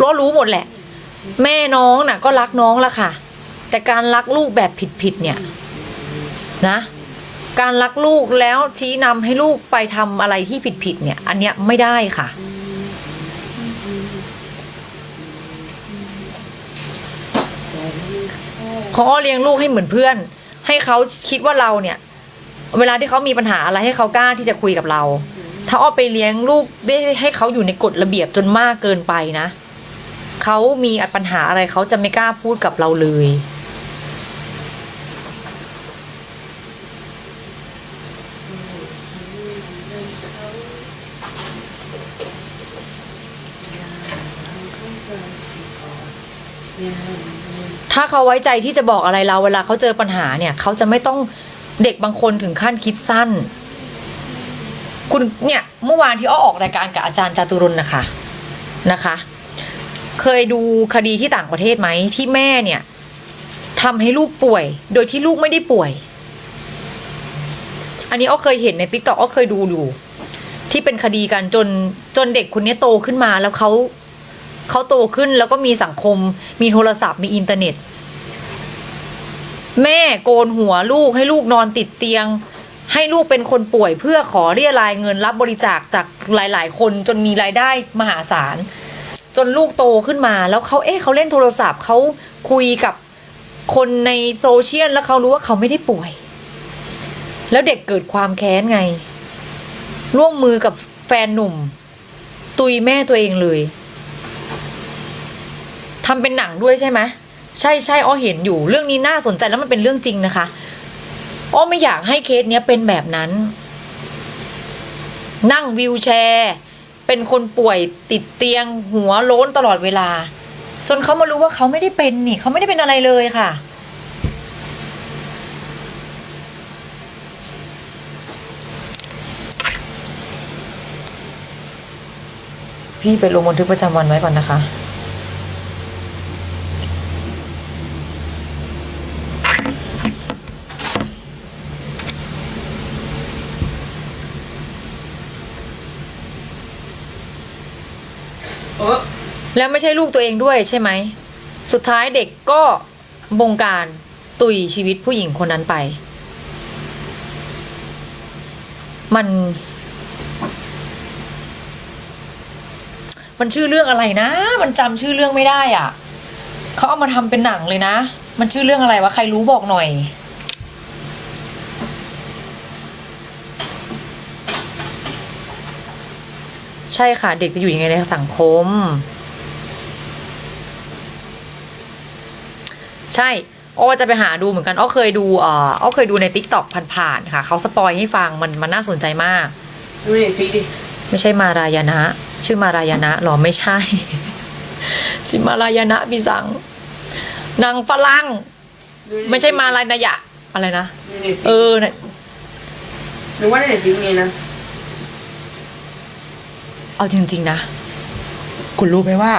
รู้รู้หมดแหละ แม่น้องน่ะ ก็รักน้องละค่ะ แต่การรักลูกแบบผิดๆเนี่ย นะ การรักลูกแล้วชี้นำให้ลูกไปทำอะไรที่ผิดๆเนี่ย อันเนี้ยไม่ได้ค่ะขอเลี้ยงลูกให้เหมือนเพื่อน ให้เขาคิดว่าเราเนี่ย เวลาที่เขามีปัญหาอะไรให้เขากล้าที่จะคุยกับเรา ถ้าอ้อไปเลี้ยงลูกได้ให้เขาอยู่ในกฎระเบียบจนมากเกินไปนะ เขามีปัญหาอะไรเขาจะไม่กล้าพูดกับเราเลย ถ้าเขาไว้ใจที่จะบอกอะไรเราเวลาเขาเจอปัญหาเนี่ย เขาจะไม่ต้องเด็กบางคนถึงขั้นคิดสั้น คุณเนี่ยเมื่อวานที่อ้อออกรายการกับอาจารย์จตุรนนะคะนะคะ เคยดูคดีที่ต่างประเทศไหมที่แม่เนี่ยทำให้ลูกป่วย โดยที่ลูกไม่ได้ป่วย อันนี้อ้อเคยเห็นในติ๊กต็อกอ้อเคยดูอยู่ ที่เป็นคดีกันจนจนเด็กคนนี้โตขึ้นมาแล้วเขาเขาโตขึ้นแล้วก็มีสังคม มีโทรศัพท์มีอินเทอร์เน็ต แม่โกนหัวลูกให้ลูกนอนติดเตียง ให้ลูกเป็นคนป่วยเพื่อขอเรียรายเงินรับบริจาคจากหลาย ๆ คนจนมีรายได้มหาศาล จนลูกโตขึ้นมา แล้วเขาเอ๊ะเขาเล่นโทรศัพท์เขาคุยกับคนในโซเชียลแล้วเขารู้ว่าเขาไม่ได้ป่วย แล้วเด็กเกิดความแค้นไง ร่วมมือกับแฟนหนุ่ม ตุยแม่ตัวเองเลยทำเป็นหนังด้วยใช่ไหมใช่ใช่อ้อเห็นอยู่ เรื่องนี้น่าสนใจแล้วมันเป็นเรื่องจริงนะคะอ้อไม่อยากให้เคสเนี้ยเป็นแบบนั้น นั่งวิวแชร์ เป็นคนป่วยติดเตียง หัวโล้นตลอดเวลา จนเขามารู้ว่าเขาไม่ได้เป็นนี่เขาไม่ได้เป็นอะไรเลยค่ะ พี่ไปลงบันทึกประจำวันไว้ก่อนนะคะ เออ แล้วไม่ใช่ลูกตัวเองด้วยใช่ไหม สุดท้ายเด็กก็บงการตุยชีวิตผู้หญิงคนนั้นไป มัน มันชื่อเรื่องอะไรนะ มันจำชื่อเรื่องไม่ได้อะเขาเอามาทำเป็นหนังเลยนะ มันชื่อเรื่องอะไรวะ ใครรู้บอกหน่อยใช่ค่ะ เด็กจะอยู่ยังไงในสังคม ใช่อ้อจะไปหาดูเหมือนกันอ้อเคยดูเอ่ออ้อเคยดูในติ๊กต็อกผ่านๆค่ะ เขาสปอยให้ฟังมันมันน่าสนใจมาก ดูเน็ตฟลิกดิไม่ใช่มารายานะชื่อมารายานะหรอไม่ใช่ สิมารายานะพี่สังนางฝรั่งดูในไม่ใช่มารายนยะอะไรนะดูเน็ตฟลิกเออเนี่ยหรือว่าในเน็ตฟลิกมีนะเอาจริง ๆ นะ คุณรู้ไหมว่า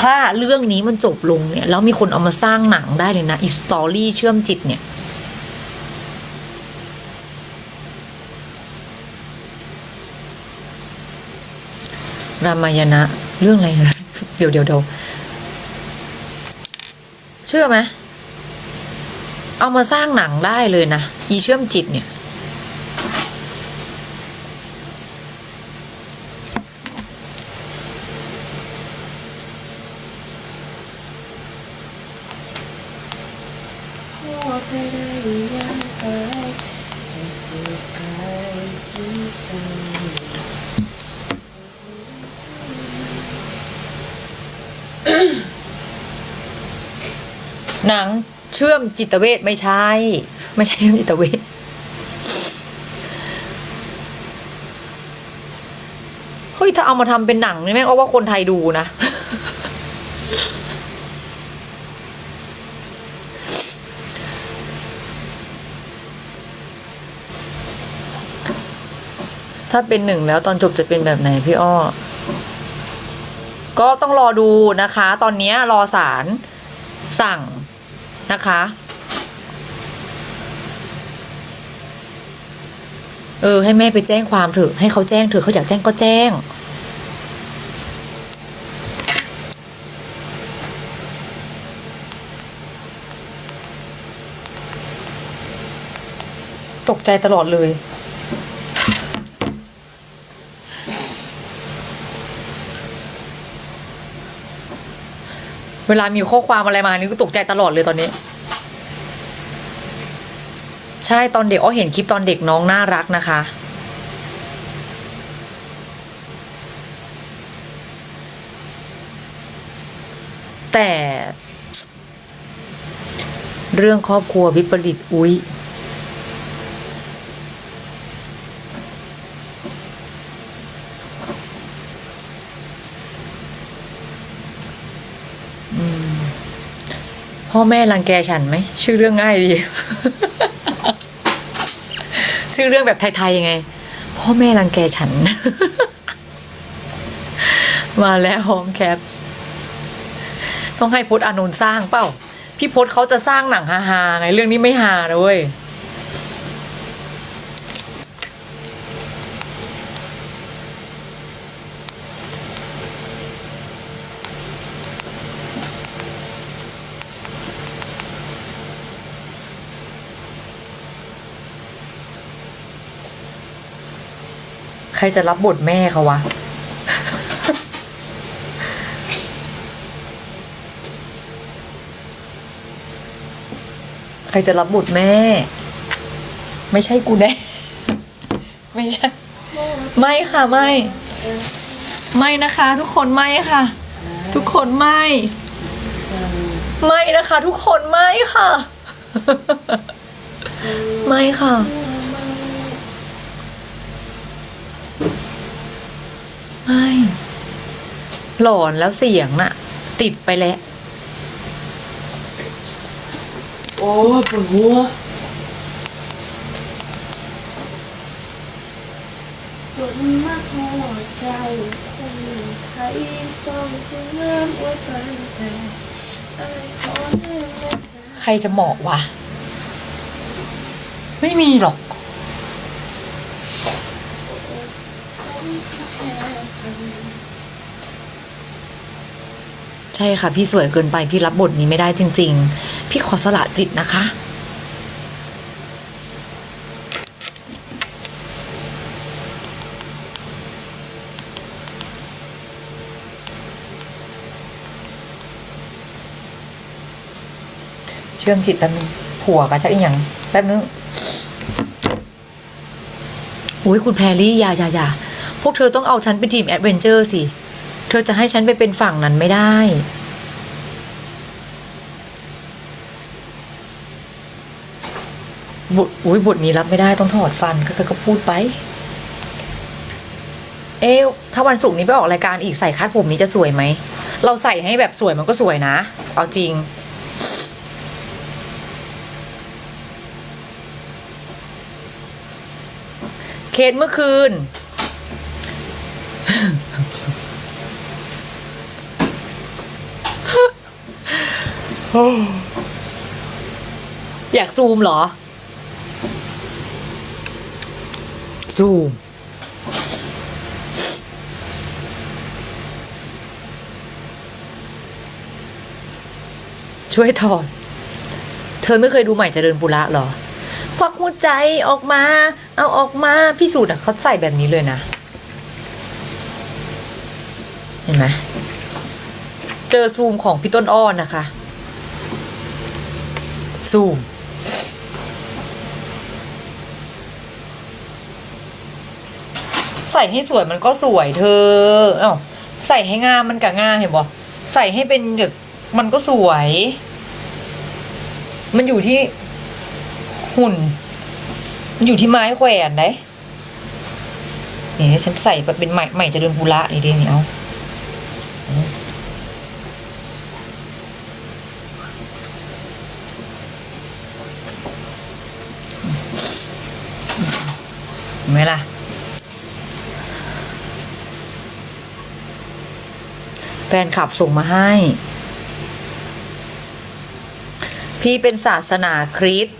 ถ้าเรื่องนี้มันจบลงเนี่ย แล้วมีคนเอามาสร้างหนังได้เลยนะอีสตอรี่เชื่อมจิตเนี่ยรามายณะเรื่องอะไรนะเดี๋ยวเดี๋ยวเดี๋ยวเชื่อไหมเอามาสร้างหนังได้เลยนะ อีเชื่อมจิตเนี่ย หนังเชื่อมจิตเวชไม่ใช่ ไม่ใช่เชื่อมจิตเวชเฮ้ยถ้าเอามาทำเป็นหนังนี่แม่งเอาว่าคนไทยดูนะถ้าเป็นหนึ่งแล้วตอนจบจะเป็นแบบไหนพี่อ้อ ก็ต้องรอดูนะคะ ตอนนี้รอสารสั่ง นะคะ เออ ให้แม่ไปแจ้งความเถอะ ให้เขาแจ้งเถอะเขาอยากแจ้งก็แจ้ง ตกใจตลอดเลย เวลามีข้อความอะไรมานี่ก็ตกใจตลอดเลยตอนนี้ ใช่ตอนเด็กอ้อเห็นคลิปตอนเด็กน้องน่ารักนะคะ แต่ เรื่องครอบครัววิปริตอุ้ย พ่อแม่รังแกฉันไหม ชื่อเรื่องง่ายดี ชื่อเรื่องแบบไทยๆยังไง พ่อแม่รังแกฉัน มาแล้วโฮมแคป ต้องให้พจน์อานนท์สร้างเปล่า พี่พจน์เขาจะสร้างหนังฮาๆไง เรื่องนี้ไม่ฮาเลย ใครจะรับบทแม่เขาวะ ใครจะรับบทแม่ ไม่ใช่กูแน่ไม่ใช่ ไม่ค่ะไม่ ไม่นะคะ ทุกคนไม่ค่ะ ทุกคนไม่ ไม่นะคะ ทุกคนไม่ค่ะ ไม่ค่ะ ไม่ หลอนแล้วเสียงน่ะ ติดไปแล้ว โอ้ยปวดหัวจนมากหัวใจคนไทยจ้องจะงามไว้ไปแต่ไอ้ขอแน่แน่ใจใครจะเหมาะวะ ไม่มีหรอก ใช่ค่ะ พี่สวยเกินไปพี่รับบทนี้ไม่ได้จริง ๆ พี่ขอสละจิตนะคะ เชื่อมจิตแป๊บนึงผัวกับเจ้าอีหยังแป๊บนึงอุ้ยคุณแพรรี่อย่าอย่าอย่าพวกเธอต้องเอาฉันเป็นทีมแอดเวนเจอร์สิ เธอจะให้ฉันไปเป็นฝั่งนั้นไม่ได้ บทอุ้ยบทนี้รับไม่ได้ต้องถอดฟันก็ก็พูดไป เอ๊ะถ้าวันศุกร์นี้ไปออกรายการอีกใส่คัดผมนี้จะสวยไหม เราใส่ให้แบบสวยมันก็สวยนะ เอาจริงเคสเมื่อคืน อยากซูมเหรอ ซูม ช่วยถอด เธอไม่เคยดูใหม่เจริญปุระหรอ ควักหัวใจออกมา เอาออกมาพี่สูตรอะเขาใส่แบบนี้เลยนะ เห็นไหม เจอซูมของพี่ต้นอ้อนนะคะ ซูม ใส่ให้สวยมันก็สวยเธอเอ้าใส่ให้งามมันกับงามเห็นบ่ใส่ให้เป็นแบบมันก็สวย มันอยู่ที่หุ่น มันอยู่ที่ไม้แขวนได้นี่ฉันใส่แบบเป็นใหม่ใหม่จะเดินภูระนี่ดิเนี่ยเอาเห็น ไหมล่ะ แฟนคลับส่งมาให้ พี่เป็นศาสนาคริสต์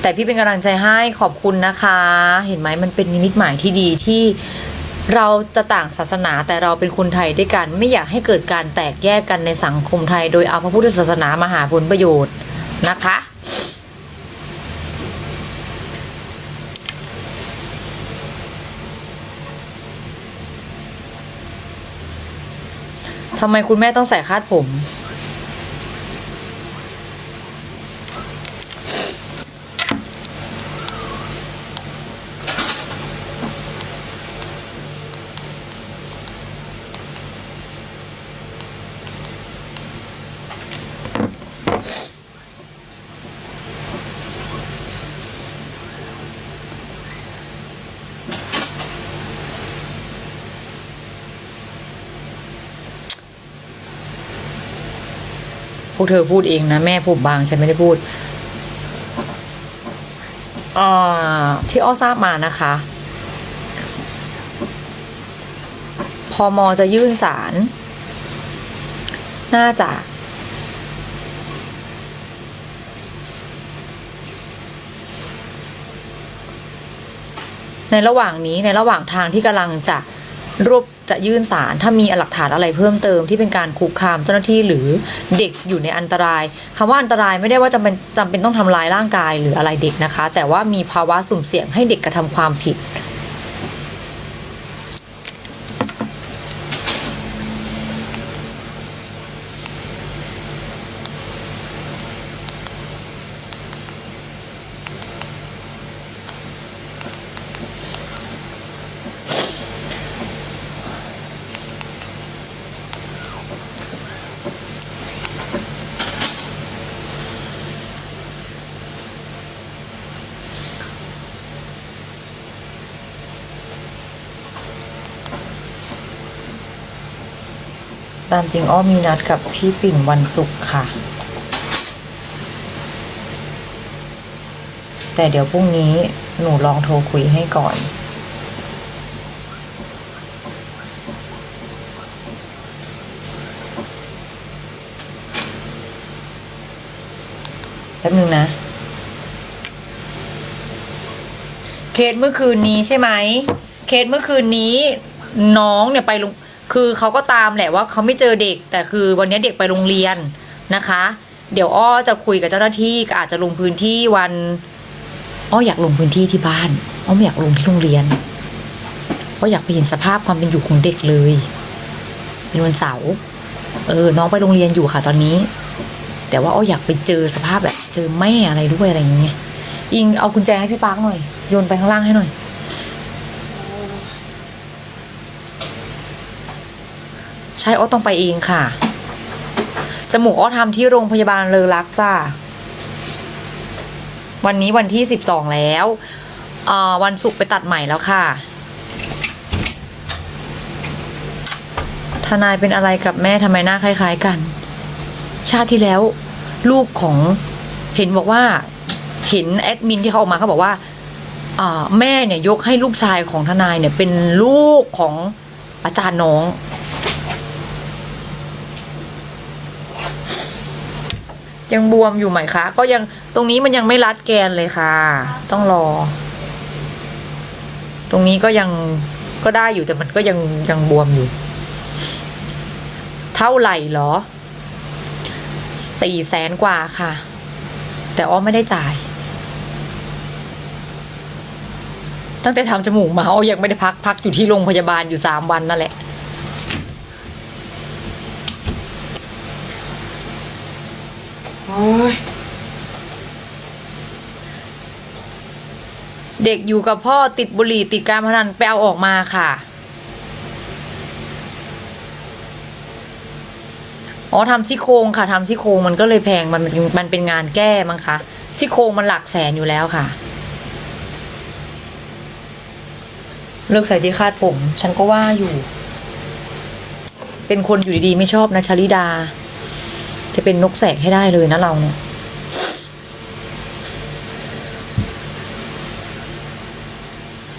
แต่พี่เป็นกำลังใจให้ขอบคุณนะคะ เห็นไหมมันเป็นนิมิตหมายที่ดีที่เราจะต่างศาสนาแต่เราเป็นคนไทยด้วยกัน ไม่อยากให้เกิดการแตกแยกกันในสังคมไทย โดยเอาพระพุทธศาสนามาหาผลประโยชน์นะคะ ทำไมคุณแม่ต้องใส่คาดผม พวกเธอพูดเองนะแม่ผมบางฉันไม่ได้พูดอที่อ้อทราบมานะคะพอมอจะยื่นสาร น่าจะ ในระหว่างนี้ในระหว่างทางที่กำลังจะรวบ จะยื่นสารถ้ามีหลักฐานอะไรเพิ่มเติมที่เป็นการคุกคามเจ้าหน้าที่หรือเด็กอยู่ในอันตรายคำว่าอันตรายไม่ได้ว่าจำเป็นจำเป็นต้องทำลายร่างกายหรืออะไรเด็กนะคะ แต่ว่ามีภาวะสุ่มเสี่ยงให้เด็กกระทำความผิด ตามจริงอ้อมีนัดกับพี่ปิ่นวันศุกร์ค่ะ แต่เดี๋ยวพรุ่งนี้หนูลองโทรคุยให้ก่อน แป๊บนึงนะ เคสเมื่อคืนนี้ใช่ไหม เคสเมื่อคืนนี้น้องเนี่ยไปโรง คือเขาก็ตามแหละว่าเขาไม่เจอเด็ก แต่คือวันนี้เด็กไปโรงเรียนนะคะ เดี๋ยวอ้อจะคุยกับเจ้าหน้าที่อาจจะลงพื้นที่วันอ้ออยากลงพื้นที่ที่บ้านอ้อไม่อยากลงที่โรงเรียนอ้ออยากไปเห็นสภาพความเป็นอยู่ของเด็กเลย เป็นวันเสาร์เออ น้องไปโรงเรียนอยู่ค่ะตอนนี้ แต่ว่าอ้ออยากไปเจอสภาพแบบ เจอแม่อะไรด้วยอะไรอย่างเงี้ยอิงเอากุญแจให้พี่ปาร์คหน่อยโยนไปข้างล่างให้หน่อย ใช่อ้อต้องไปเองค่ะ จมูกอ้อทำที่โรงพยาบาลเลอรักจ้า วันนี้วันที่สิบสองแล้วอ่อวันศุกร์ไปตัดใหม่แล้วค่ะ ทนายเป็นอะไรกับแม่ทำไมหน้าคล้าย ๆ กัน ชาติที่แล้วลูกของเห็นบอกว่า เห็นแอดมินที่เขาออกมาเขาบอกว่าแม่เนี่ยยกให้ลูกชายของทนายเนี่ยเป็นลูกของอาจารย์น้อง ยังบวมอยู่ไหมคะ ก็ยังตรงนี้มันยังไม่รัดแกนเลยค่ะ ต้องรอ ตรงนี้ก็ยังก็ได้อยู่แต่มันก็ยังยังบวมอยู่ เท่าไหร่เหรอสี่แสนกว่าค่ะ แต่อ้อไม่ได้จ่าย ตั้งแต่ทำจมูกมาอ้อยังไม่ได้พักพักอยู่ที่โรงพยาบาลอยู่สามวันนั่นแหละ โอ้ ยเด็กอยู่กับพ่อติดบุหรี่ติดการพนันไปเอาออกมาค่ะ อ๋อทำซี่โครงค่ะทำซี่โครงมันก็เลยแพงมันมันเป็นงานแก้มั้งคะซี่โครงมันหลักแสนอยู่แล้วค่ะ เลิกใส่ที่คาดผม ฉันก็ว่าอยู่ เป็นคนอยู่ดีๆ ไม่ชอบนะชาลิดา จะเป็นนกแสกให้ได้เลยนะเราเนี่ย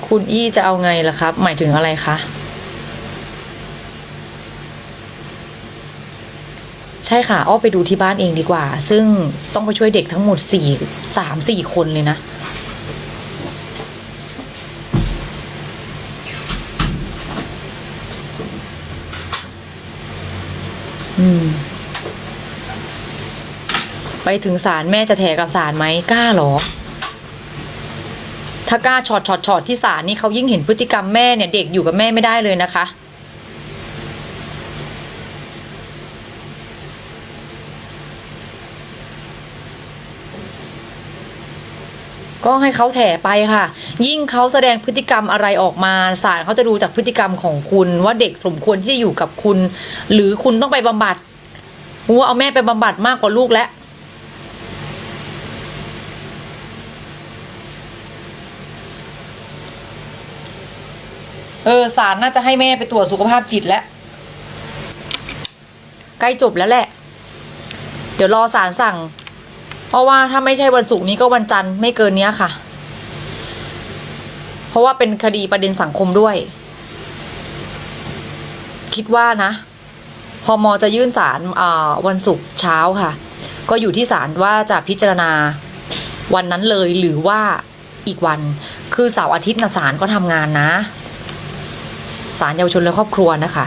คุณอี้จะเอาไงล่ะครับ หมายถึงอะไรคะ ใช่ค่ะอ้อไปดูที่บ้านเองดีกว่า ซึ่งต้องไปช่วยเด็กทั้งหมดสี่สามสี่คนเลยนะอืม ไปถึงศาลแม่จะแถกับศาลไหมกล้าหรอ ถ้ากล้าชอดชอดชอดที่ศาลนี่เขายิ่งเห็นพฤติกรรมแม่เนี่ยเด็กอยู่กับแม่ไม่ได้เลยนะคะก็ให้เขาแถไปค่ะ ยิ่งเขาแสดงพฤติกรรมอะไรออกมาศาลเขาจะดูจากพฤติกรรมของคุณ ว่าเด็กสมควรที่จะอยู่กับคุณ หรือคุณต้องไปบำบัดว่าเอาแม่ไปบำบัดมากกว่าลูกแล้ว เออศาลน่าจะให้แม่ไปตรวจสุขภาพจิตแล้ว ใกล้จบแล้วแหละ เดี๋ยวรอศาลสั่ง เพราะว่าถ้าไม่ใช่วันศุกร์นี้ก็วันจันทร์ไม่เกินเนี้ยค่ะ เพราะว่าเป็นคดีประเด็นสังคมด้วย คิดว่านะพอมอจะยื่นศาลวันศุกร์เช้าค่ะ ก็อยู่ที่ศาลว่าจะพิจารณาวันนั้นเลยหรือว่าอีกวัน คือเสาร์อาทิตย์นะศาลก็ทำงานนะ ศาลเยาวชนและครอบครัวนะคะ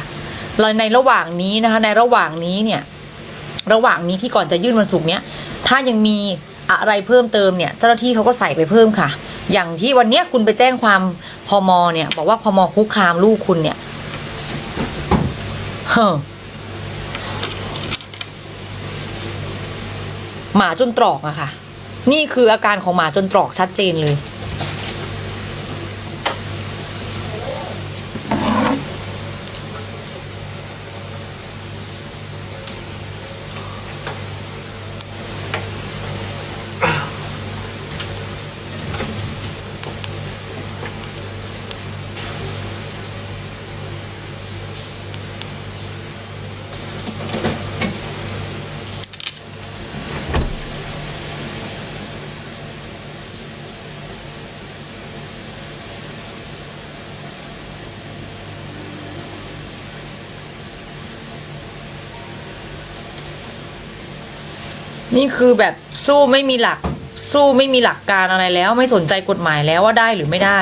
แล้วในระหว่างนี้นะคะในระหว่างนี้เนี่ยระหว่างนี้ที่ก่อนจะยื่นวันศุกร์เนี้ยถ้ายังมีอะไรเพิ่มเติมเนี่ยเจ้าหน้าที่เขาก็ใส่ไปเพิ่มค่ะ อย่างที่วันเนี้ยคุณไปแจ้งความพมเนี่ย บอกว่าพมคุกคามลูกคุณเนี่ยเฮ้อหมาจนตรอกอะค่ะ นี่คืออาการของหมาจนตรอกชัดเจนเลย นี่คือแบบสู้ไม่มีหลัก สู้ไม่มีหลักการอะไรแล้ว ไม่สนใจกฎหมายแล้วว่าได้หรือไม่ได้